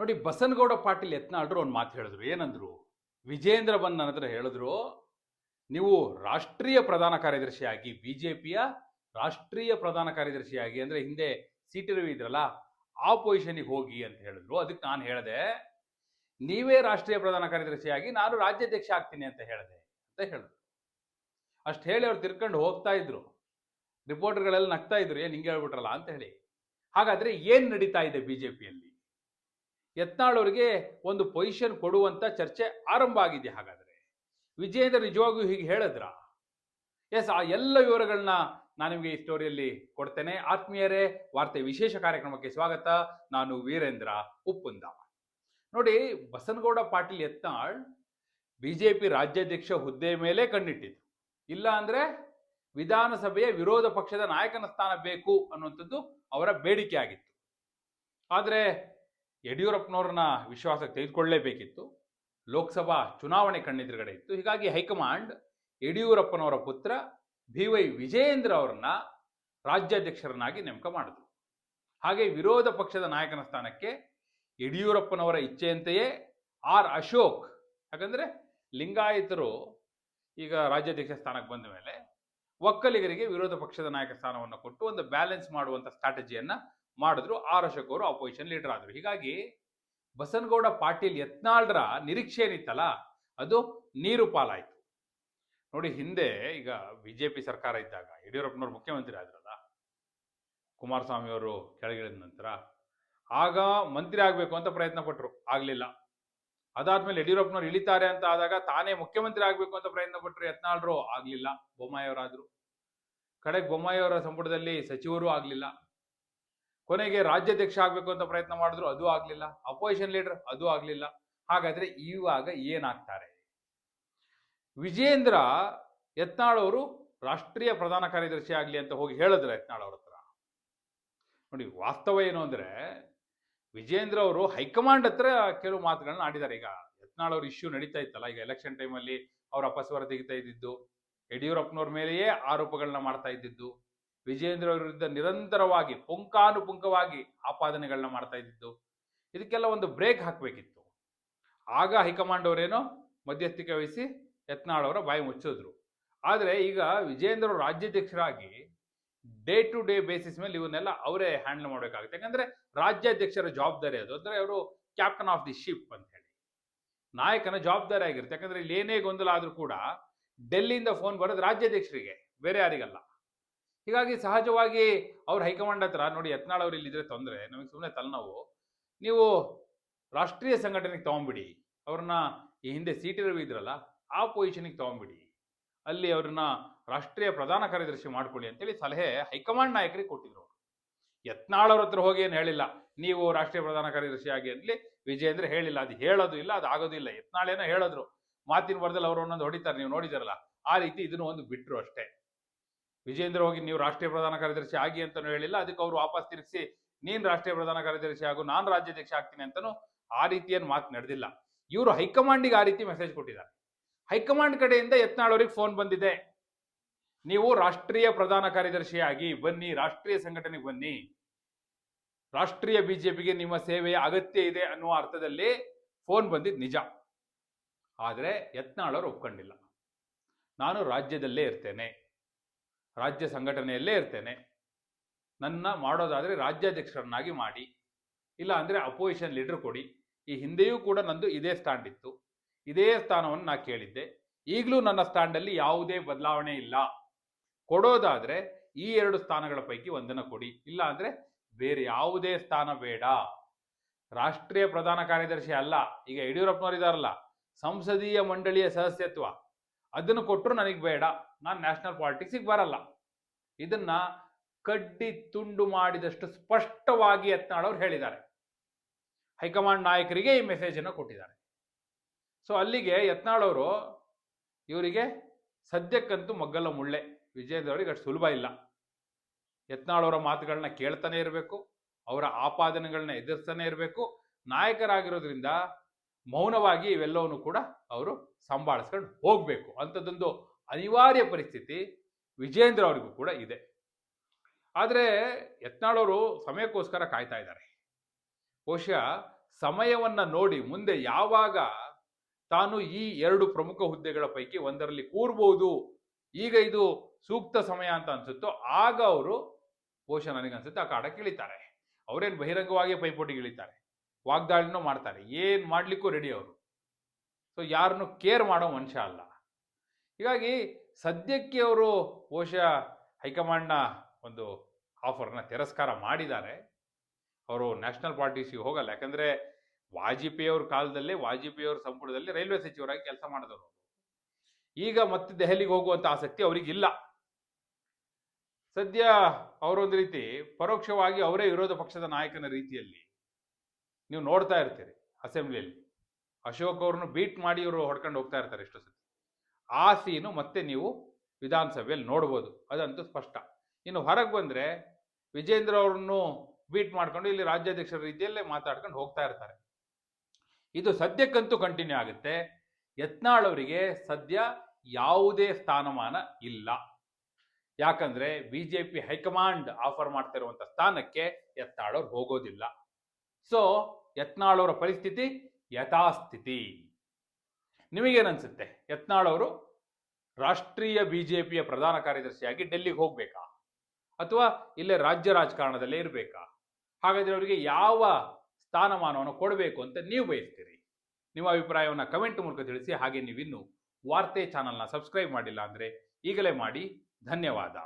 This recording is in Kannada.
ನೋಡಿ ಬಸನಗೌಡ ಪಾಟೀಲ್ ಯತ್ನಾಳ್ರು ಒಂದು ಮಾತು ಹೇಳಿದ್ರು. ಏನಂದ್ರು? ವಿಜೇಂದ್ರ ಬನ್ ನನ್ನ ಹತ್ರ ಹೇಳಿದ್ರು, ನೀವು ರಾಷ್ಟ್ರೀಯ ಪ್ರಧಾನ ಕಾರ್ಯದರ್ಶಿಯಾಗಿ, ಬಿಜೆಪಿಯ ರಾಷ್ಟ್ರೀಯ ಪ್ರಧಾನ ಕಾರ್ಯದರ್ಶಿಯಾಗಿ ಅಂದ್ರೆ ಹಿಂದೆ ಸಿ ಟಿ ರವಿ ಇದ್ರಲ್ಲ, ಆ ಪೊಸಿಷನ್ಗೆ ಹೋಗಿ ಅಂತ ಹೇಳಿದ್ರು. ಅದಕ್ಕೆ ನಾನು ಹೇಳಿದೆ, ನೀವೇ ರಾಷ್ಟ್ರೀಯ ಪ್ರಧಾನ ಕಾರ್ಯದರ್ಶಿಯಾಗಿ, ನಾನು ರಾಜ್ಯಾಧ್ಯಕ್ಷ ಆಗ್ತೀನಿ ಅಂತ ಹೇಳಿದೆ ಅಂತ ಹೇಳಿದ್ರು. ಅಷ್ಟು ಹೇಳಿ ಅವ್ರು ತಿರ್ಕೊಂಡು ಹೋಗ್ತಾ ಇದ್ರು. ರಿಪೋರ್ಟರ್ಗಳೆಲ್ಲ ನಗ್ತಾ ಇದ್ರು. ಏನ್ ಹಿಂಗೆ ಹೇಳ್ಬಿಟ್ರಲ್ಲ ಅಂತ ಹೇಳಿ. ಹಾಗಾದ್ರೆ ಏನ್ ನಡೀತಾ ಇದೆ ಬಿಜೆಪಿಯಲ್ಲಿ? ಯತ್ನಾಳ್ ಅವರಿಗೆ ಒಂದು ಪೊಸಿಷನ್ ಕೊಡುವಂತ ಚರ್ಚೆ ಆರಂಭ ಆಗಿದೆ ಹಾಗಾದ್ರೆ. ವಿಜಯೇಂದ್ರ ನಿಜವಾಗಿಯೂ ಹೀಗೆ ಹೇಳಿದ್ರ? ಎಸ್ ಆ ಎಲ್ಲ ವಿವರಗಳನ್ನ ನಾನು ನಿಮಗೆ ಈ ಸ್ಟೋರಿಯಲ್ಲಿ ಕೊಡ್ತೇನೆ. ಆತ್ಮೀಯರೇ, ವಾರ್ತೆ ವಿಶೇಷ ಕಾರ್ಯಕ್ರಮಕ್ಕೆ ಸ್ವಾಗತ. ನಾನು ವೀರೇಂದ್ರ ಉಪ್ಪುಂದ ನೋಡಿ, ಬಸನಗೌಡ ಪಾಟೀಲ್ ಯತ್ನಾಳ್ ಬಿಜೆಪಿ ರಾಜ್ಯಾಧ್ಯಕ್ಷ ಹುದ್ದೆ ಮೇಲೆ ಕಣ್ಣಿಟ್ಟಿದ್ರು. ಇಲ್ಲ ಅಂದ್ರೆ ವಿಧಾನಸಭೆಯ ವಿರೋಧ ಪಕ್ಷದ ನಾಯಕನ ಸ್ಥಾನ ಬೇಕು ಅನ್ನುವಂಥದ್ದು ಅವರ ಬೇಡಿಕೆ ಆಗಿತ್ತು. ಆದರೆ ಯಡಿಯೂರಪ್ಪನವ್ರನ್ನ ವಿಶ್ವಾಸಕ್ಕೆ ತೆಗೆದುಕೊಳ್ಳಲೇಬೇಕಿತ್ತು ಲೋಕಸಭಾ ಚುನಾವಣೆ ಕಣ್ಣೆದುರುಗಡೆ ಇತ್ತು. ಹೀಗಾಗಿ ಹೈಕಮಾಂಡ್ ಯಡಿಯೂರಪ್ಪನವರ ಪುತ್ರ ಬಿ ವೈ ವಿಜಯೇಂದ್ರ ಅವರನ್ನ ರಾಜ್ಯಾಧ್ಯಕ್ಷರನ್ನಾಗಿ ನೇಮಕ ಮಾಡಿದ್ರು. ಹಾಗೆ ವಿರೋಧ ಪಕ್ಷದ ನಾಯಕನ ಸ್ಥಾನಕ್ಕೆ ಯಡಿಯೂರಪ್ಪನವರ ಇಚ್ಛೆಯಂತೆಯೇ ಆರ್ ಅಶೋಕ್, ಯಾಕಂದರೆ ಲಿಂಗಾಯತರು ಈಗ ರಾಜ್ಯಾಧ್ಯಕ್ಷ ಸ್ಥಾನಕ್ಕೆ ಬಂದ ಮೇಲೆ ಒಕ್ಕಲಿಗರಿಗೆ ವಿರೋಧ ಪಕ್ಷದ ನಾಯಕ ಸ್ಥಾನವನ್ನು ಕೊಟ್ಟು ಒಂದು ಬ್ಯಾಲೆನ್ಸ್ ಮಾಡುವಂತ ಸ್ಟ್ರಾಟಜಿಯನ್ನ ಮಾಡಿದ್ರು ಆರ್ ಅಶೋಕ್ ಅವರು ಅಪೋಸಿಷನ್ ಲೀಡರ್ ಆದ್ರು. ಹೀಗಾಗಿ ಬಸನಗೌಡ ಪಾಟೀಲ್ ಯತ್ನಾಳ್ರ ನಿರೀಕ್ಷೆ ಏನಿತ್ತಲ್ಲ, ಅದು ನೀರು ಪಾಲಾಯ್ತು. ನೋಡಿ, ಹಿಂದೆ ಈಗ ಬಿಜೆಪಿ ಸರ್ಕಾರ ಇದ್ದಾಗ, ಯಡಿಯೂರಪ್ಪನವ್ರು ಮುಖ್ಯಮಂತ್ರಿ ಆದ್ರಲ್ಲ ಕುಮಾರಸ್ವಾಮಿ ಅವರು ಕೆಳಗಿಳಿದ ನಂತರ, ಆಗ ಮಂತ್ರಿ ಆಗ್ಬೇಕು ಅಂತ ಪ್ರಯತ್ನ ಪಟ್ರು, ಆಗ್ಲಿಲ್ಲ. ಅದಾದ್ಮೇಲೆ ಯಡಿಯೂರಪ್ಪನವ್ರು ಇಳಿತಾರೆ ಅಂತ ಆದಾಗ ತಾನೇ ಮುಖ್ಯಮಂತ್ರಿ ಆಗಬೇಕು ಅಂತ ಪ್ರಯತ್ನ ಪಟ್ರು ಯತ್ನಾಳ್ರು, ಆಗಲಿಲ್ಲ. ಬೊಮ್ಮಾಯಿ ಅವರಾದ್ರು ಕಡೆಗೆ ಬೊಮ್ಮಾಯಿ ಅವರ ಸಂಪುಟದಲ್ಲಿ ಸಚಿವರು ಆಗ್ಲಿಲ್ಲ. ಕೊನೆಗೆ ರಾಜ್ಯಾಧ್ಯಕ್ಷ ಆಗ್ಬೇಕು ಅಂತ ಪ್ರಯತ್ನ ಮಾಡಿದ್ರು ಅದು ಆಗ್ಲಿಲ್ಲ. ಅಪೋಸಿಷನ್ ಲೀಡರ್ ಅದು ಆಗ್ಲಿಲ್ಲ. ಹಾಗಾದ್ರೆ ಇವಾಗ ಏನಾಗ್ತಾರೆ? ವಿಜೇಂದ್ರ ಯತ್ನಾಳ್ ಅವರು ರಾಷ್ಟ್ರೀಯ ಪ್ರಧಾನ ಕಾರ್ಯದರ್ಶಿ ಆಗ್ಲಿ ಅಂತ ಹೋಗಿ ಹೇಳಿದ್ರು ಯತ್ನಾಳ್ ಅವ್ರ ಹತ್ರ. ನೋಡಿ, ವಾಸ್ತವ ಏನು ಅಂದ್ರೆ ವಿಜೇಂದ್ರ ಅವರು ಹೈಕಮಾಂಡ್ ಹತ್ರ ಕೆಲವು ಮಾತುಗಳನ್ನ ಆಡಿದ್ದಾರೆ. ಈಗ ಯತ್ನಾಳ್ ಅವ್ರ ಇಶ್ಯೂ ನಡೀತಾ ಇತ್ತಲ್ಲ, ಈಗ ಎಲೆಕ್ಷನ್ ಟೈಮಲ್ಲಿ ಅವ್ರ ಅಪಸ್ವರ ತೆಗಿತಾ ಇದ್ದಿದ್ದು, ಯಡಿಯೂರಪ್ಪನವ್ರ ಮೇಲೆಯೇ ಆರೋಪಗಳನ್ನ ಮಾಡ್ತಾ ಇದ್ದಿದ್ದು. ವಿಜೇಂದ್ರ ವಿರುದ್ಧ ನಿರಂತರವಾಗಿ ಪುಂಕಾನುಪುಂಕವಾಗಿ ಆಪಾದನೆಗಳನ್ನ ಮಾಡ್ತಾ ಇದ್ದಿದ್ದು. ಇದಕ್ಕೆಲ್ಲ ಒಂದು ಬ್ರೇಕ್ ಹಾಕಬೇಕಿತ್ತು. ಆಗ ಹೈಕಮಾಂಡ್ ಅವರೇನೋ ಮಧ್ಯಸ್ಥಿಕೆ ವಹಿಸಿ ಯತ್ನಾಳ್ ಅವರ ಬಾಯಿ ಮುಚ್ಚಿದ್ರು. ಆದರೆ ಈಗ ವಿಜೇಂದ್ರ ರಾಜ್ಯಾಧ್ಯಕ್ಷರಾಗಿ ಡೇ ಟು ಡೇ ಬೇಸಿಸ್ ಮೇಲೆ ಇವನ್ನೆಲ್ಲ ಅವರೇ ಹ್ಯಾಂಡಲ್ ಮಾಡಬೇಕಾಗುತ್ತೆ. ಯಾಕಂದ್ರೆ ರಾಜ್ಯಾಧ್ಯಕ್ಷರ ಜವಾಬ್ದಾರಿ ಅದು. ಅಂದ್ರೆ ಅವರು ಕ್ಯಾಪ್ಟನ್ ಆಫ್ ದಿ ಶಿಪ್ ಅಂತ ಹೇಳಿ. ನಾಯಕನ ಜವಾಬ್ದಾರಿ ಆಗಿರುತ್ತೆ. ಯಾಕಂದ್ರೆ ಇಲ್ಲಿ ಏನೇ ಗೊಂದಲ ಆದ್ರೂ ಕೂಡ ಡೆಲ್ಲಿಯಿಂದ ಫೋನ್ ಬರೋದು ರಾಜ್ಯಾಧ್ಯಕ್ಷರಿಗೆ, ಬೇರೆ ಯಾರಿಗಲ್ಲ. ಹೀಗಾಗಿ ಸಹಜವಾಗಿ ಅವ್ರ ಹೈಕಮಾಂಡ್ ಹತ್ರ, ನೋಡಿ ಯತ್ನಾಳ್ ಅವ್ರು ಇಲ್ಲಿದ್ರೆ ತೊಂದರೆ, ನಮಗೆ ಸುಮ್ಮನೆ ತಲೆನೋವು. ನೀವು ರಾಷ್ಟ್ರೀಯ ಸಂಘಟನೆಗೆ ತಗೊಂಬಿಡಿ. ಅವ್ರನ್ನ ಈ ಹಿಂದೆ ಸಿ ಟಿ ರವಿ ಇದ್ರಲ್ಲ, ಆ ಪೊಸಿಷನ್ಗೆ ತಗೊಂಬಿಡಿ. ಅಲ್ಲಿ ಅವ್ರನ್ನ ರಾಷ್ಟ್ರೀಯ ಪ್ರಧಾನ ಕಾರ್ಯದರ್ಶಿ ಮಾಡ್ಕೊಳ್ಳಿ ಅಂತೇಳಿ ಸಲಹೆ ಹೈಕಮಾಂಡ್ ನಾಯಕರಿಗೆ ಕೊಟ್ಟಿದ್ರು ಯತ್ನಾಳ್ ಅವ್ರ ಹತ್ರ ಹೋಗಿ ಏನು ಹೇಳಿಲ್ಲ? ನೀವು ರಾಷ್ಟ್ರೀಯ ಪ್ರಧಾನ ಕಾರ್ಯದರ್ಶಿ ಆಗಿ ಅಂತಲಿ ವಿಜಯೇಂದ್ರ ಹೇಳಿಲ್ಲ, ಅದು ಹೇಳೋದು ಇಲ್ಲ, ಅದು ಆಗೋದಿಲ್ಲ ಇಲ್ಲ ಯತ್ನಾಳ್ ಏನೋ ಹೇಳಿದ್ರು. ಮಾತಿನ ಬರ್ದಲ್ಲಿ ಅವರು ಒಂದೊಂದು ಹೊಡಿತಾರೆ, ನೀವು ನೋಡಿದಾರಲ್ಲ, ಆ ರೀತಿ ಇದನ್ನು ಒಂದು ಬಿಟ್ರು ಅಷ್ಟೇ. ವಿಜೇಂದ್ರ ಹೋಗಿ ನೀವು ರಾಷ್ಟ್ರೀಯ ಪ್ರಧಾನ ಕಾರ್ಯದರ್ಶಿ ಆಗಿ ಅಂತಾನು ಹೇಳಿಲ್ಲ, ಅದಕ್ಕೆ ಅವರು ವಾಪಸ್ ತಿರುಗಿಸಿ ನೀನ್ ರಾಷ್ಟ್ರೀಯ ಪ್ರಧಾನ ಕಾರ್ಯದರ್ಶಿ ಆಗು, ನಾನು ರಾಜ್ಯಾಧ್ಯಕ್ಷ ಆಗ್ತೀನಿ ಅಂತಾನು ಆ ರೀತಿಯನ್ನು ಮಾತು ನಡೆದಿಲ್ಲ. ಇವರು ಹೈಕಮಾಂಡಿಗೆ ಆ ರೀತಿ ಮೆಸೇಜ್ ಕೊಟ್ಟಿದ್ದಾರೆ. ಹೈಕಮಾಂಡ್ ಕಡೆಯಿಂದ ಯತ್ನಾಳ್ ಫೋನ್ ಬಂದಿದೆ. ನೀವು ರಾಷ್ಟ್ರೀಯ ಪ್ರಧಾನ ಕಾರ್ಯದರ್ಶಿಯಾಗಿ ಬನ್ನಿ, ರಾಷ್ಟ್ರೀಯ ಸಂಘಟನೆಗೆ ಬನ್ನಿ. ರಾಷ್ಟ್ರೀಯ ಬಿಜೆಪಿಗೆ ನಿಮ್ಮ ಸೇವೆಯ ಅಗತ್ಯ ಇದೆ ಅನ್ನುವ ಅರ್ಥದಲ್ಲಿ ಫೋನ್ ಬಂದಿದ್ದು ನಿಜ. ಆದರೆ ಯತ್ನಾಳ್ ಅವರು ಒಪ್ಕೊಂಡಿಲ್ಲ. ನಾನು ರಾಜ್ಯದಲ್ಲೇ ಇರ್ತೇನೆ. ರಾಜ್ಯ ಸಂಘಟನೆಯಲ್ಲೇ ಇರ್ತೇನೆ. ನನ್ನ ಮಾಡೋದಾದರೆ ರಾಜ್ಯಾಧ್ಯಕ್ಷರನ್ನಾಗಿ ಮಾಡಿ, ಇಲ್ಲ ಅಂದರೆ ಅಪೋಸಿಷನ್ ಲೀಡರ್ ಕೊಡಿ. ಈ ಹಿಂದೆಯೂ ಕೂಡ ನಂದು ಇದೇ ಸ್ಟ್ಯಾಂಡ್ ಇತ್ತು. ಇದೇ ಸ್ಥಾನವನ್ನು ನಾ ಕೇಳಿದ್ದೆ. ಈಗಲೂ ನನ್ನ ಸ್ಟ್ಯಾಂಡಲ್ಲಿ ಯಾವುದೇ ಬದಲಾವಣೆ ಇಲ್ಲ. ಕೊಡೋದಾದರೆ ಈ ಎರಡು ಸ್ಥಾನಗಳ ಪೈಕಿ ಒಂದನ್ನು ಕೊಡಿ. ಇಲ್ಲ ಅಂದರೆ ಬೇರೆ ಯಾವುದೇ ಸ್ಥಾನ ಬೇಡ. ರಾಷ್ಟ್ರೀಯ ಪ್ರಧಾನ ಕಾರ್ಯದರ್ಶಿ ಅಲ್ಲ. ಈಗ ಯಡಿಯೂರಪ್ಪನವರಿದಾರಲ್ಲ ಸಂಸದೀಯ ಮಂಡಳಿಯ ಸದಸ್ಯತ್ವ. ಅದನ್ನು ಕೊಟ್ಟರು ನನಗೆ ಬೇಡ. ನಾನು ನ್ಯಾಷನಲ್ ಪಾಲಿಟಿಕ್ಸಿಗೆ ಬರಲ್ಲ. ಇದನ್ನ ಕಡ್ಡಿ ತುಂಡು ಮಾಡಿದಷ್ಟು ಸ್ಪಷ್ಟವಾಗಿ ಯತ್ನಾಳ್ ಅವ್ರು ಹೇಳಿದ್ದಾರೆ. ಹೈಕಮಾಂಡ್ ನಾಯಕರಿಗೆ ಈ ಮೆಸೇಜ್ ಅನ್ನು ಕೊಟ್ಟಿದ್ದಾರೆ. ಸೊ ಅಲ್ಲಿಗೆ ಯತ್ನಾಳ್ ಅವರು ಇವರಿಗೆ ಸದ್ಯಕ್ಕಂತೂ ಮಗ್ಗಲ ಮುಳ್ಳೆ. ವಿಜಯದವರಿಗೆ ಅಷ್ಟು ಸುಲಭ ಇಲ್ಲ. ಯತ್ನಾಳ್ ಅವರ ಮಾತುಗಳನ್ನ ಕೇಳ್ತಾನೆ ಇರಬೇಕು. ಅವರ ಆಪಾದನೆಗಳನ್ನ ಎದುರಿಸ್ತಾನೆ ಇರಬೇಕು. ನಾಯಕರಾಗಿರೋದ್ರಿಂದ ಮೌನವಾಗಿ ಇವೆಲ್ಲವನ್ನು ಕೂಡ ಅವರು ಸಂಭಾಳಿಸ್ಕೊಂಡು ಹೋಗ್ಬೇಕು. ಅಂಥದ್ದೊಂದು ಅನಿವಾರ್ಯ ಪರಿಸ್ಥಿತಿ ವಿಜೇಂದ್ರ ಅವರಿಗೂ ಕೂಡ ಇದೆ. ಆದರೆ ಯತ್ನಾಳವರು ಸಮಯಕ್ಕೋಸ್ಕರ ಕಾಯ್ತಾ ಇದ್ದಾರೆ. ಬಹುಶಃ ಸಮಯವನ್ನು ನೋಡಿ ಮುಂದೆ ಯಾವಾಗ ತಾನು ಈ ಎರಡು ಪ್ರಮುಖ ಹುದ್ದೆಗಳ ಪೈಕಿ ಒಂದರಲ್ಲಿ ಕೂರ್ಬೋದು, ಈಗ ಇದು ಸೂಕ್ತ ಸಮಯ ಅಂತ ಅನ್ಸುತ್ತೋ ಆಗ ಅವರು ಬಹುಶಃ ನನಗನ್ಸುತ್ತೆ ಆ ಕಾಡಕ್ಕೆ ಇಳಿತಾರೆ. ಅವರೇನು ಬಹಿರಂಗವಾಗಿ ಪೈಪೋಟಿಗೆ ಇಳಿತಾರೆ. ವಾಗ್ದಾಳಿನೂ ಮಾಡ್ತಾರೆ. ಏನು ಮಾಡಲಿಕ್ಕೂ ರೆಡಿ ಅವರು. ಸೊ ಯಾರನ್ನು ಕೇರ್ ಮಾಡೋ ಮನುಷ್ಯ ಅಲ್ಲ. ಹೀಗಾಗಿ ಸದ್ಯಕ್ಕೆ ಅವರು ಬಹುಶಃ ಹೈಕಮಾಂಡ್ನ ಒಂದು ಆಫರ್ನ ತಿರಸ್ಕಾರ ಮಾಡಿದ್ದಾರೆ. ಅವರು ನ್ಯಾಷನಲ್ ಪಾರ್ಟೀಸಿಗೆ ಹೋಗಲ್ಲ. ಯಾಕಂದರೆ ವಾಜಪೇಯಿ ಕಾಲದಲ್ಲಿ ಕಾಲದಲ್ಲೇ ವಾಜಪೇಯಿ ಅವರ ಸಂಪುಟದಲ್ಲಿ ರೈಲ್ವೆ ಸಚಿವರಾಗಿ ಕೆಲಸ ಮಾಡಿದವರು ಈಗ ಮತ್ತೆ ದೆಹಲಿಗೆ ಹೋಗುವಂತ ಆಸಕ್ತಿ ಅವರಿಗಿಲ್ಲ. ಸದ್ಯ ಅವರೊಂದು ರೀತಿ ಪರೋಕ್ಷವಾಗಿ ಅವರೇ ವಿರೋಧ ಪಕ್ಷದ ನಾಯಕನ ರೀತಿಯಲ್ಲಿ ನೀವು ನೋಡ್ತಾ ಇರ್ತೀರಿ ಅಸೆಂಬ್ಲಿಯಲ್ಲಿ. ಅಶೋಕ್ ಅವ್ರನ್ನು ಬೀಟ್ ಮಾಡಿ ಇವರು ಹೊಡ್ಕೊಂಡು ಹೋಗ್ತಾ ಇರ್ತಾರೆ ಎಷ್ಟು ಆ ಸೀನು ಮತ್ತೆ ನೀವು ವಿಧಾನಸಭೆಯಲ್ಲಿ ನೋಡ್ಬೋದು. ಅದಂತೂ ಸ್ಪಷ್ಟ. ಇನ್ನು ಹೊರಗೆ ಬಂದರೆ ವಿಜೇಂದ್ರ ಅವ್ರನ್ನು ಬೀಟ್ ಮಾಡ್ಕೊಂಡು ಇಲ್ಲಿ ರಾಜ್ಯಾಧ್ಯಕ್ಷರ ರೀತಿಯಲ್ಲೇ ಮಾತಾಡ್ಕೊಂಡು ಹೋಗ್ತಾ ಇರ್ತಾರೆ. ಇದು ಸದ್ಯಕ್ಕಂತೂ ಕಂಟಿನ್ಯೂ ಆಗುತ್ತೆ. ಯತ್ನಾಳ್ ಅವರಿಗೆ ಸದ್ಯ ಯಾವುದೇ ಸ್ಥಾನಮಾನ ಇಲ್ಲ. ಯಾಕಂದ್ರೆ ಬಿಜೆಪಿ ಹೈಕಮಾಂಡ್ ಆಫರ್ ಮಾಡ್ತಿರುವಂತ ಸ್ಥಾನಕ್ಕೆ ಯತ್ನಾಳ್ ಅವ್ರು ಹೋಗೋದಿಲ್ಲ. ಸೊ ಯತ್ನಾಳ್ ಅವರ ಪರಿಸ್ಥಿತಿ ಯಥಾಸ್ಥಿತಿ. ನಿಮಗೇನನ್ಸುತ್ತೆ? ಯತ್ನಾಳ್ ಅವರು ರಾಷ್ಟ್ರೀಯ ಬಿಜೆಪಿಯ ಪ್ರಧಾನ ಕಾರ್ಯದರ್ಶಿಯಾಗಿ ಡೆಲ್ಲಿಗೆ ಹೋಗ್ಬೇಕಾ? ಅಥವಾ ಇಲ್ಲೇ ರಾಜ್ಯ ರಾಜಕಾರಣದಲ್ಲೇ ಇರಬೇಕಾ? ಹಾಗಾದ್ರೆ ಅವರಿಗೆ ಯಾವ ಸ್ಥಾನಮಾನವನ್ನು ಕೊಡಬೇಕು ಅಂತ ನೀವು ಬಯಸ್ತೀರಿ? ನಿಮ್ಮ ಅಭಿಪ್ರಾಯವನ್ನು ಕಮೆಂಟ್ ಮೂಲಕ ತಿಳಿಸಿ, ಹಾಗೆ ನೀವಿನ್ನು ವಾರ್ತೆ ಚಾನಲ್ನ ಸಬ್ಸ್ಕ್ರೈಬ್ ಮಾಡಿಲ್ಲ ಅಂದರೆ ಈಗಲೇ ಮಾಡಿ. ಧನ್ಯವಾದ.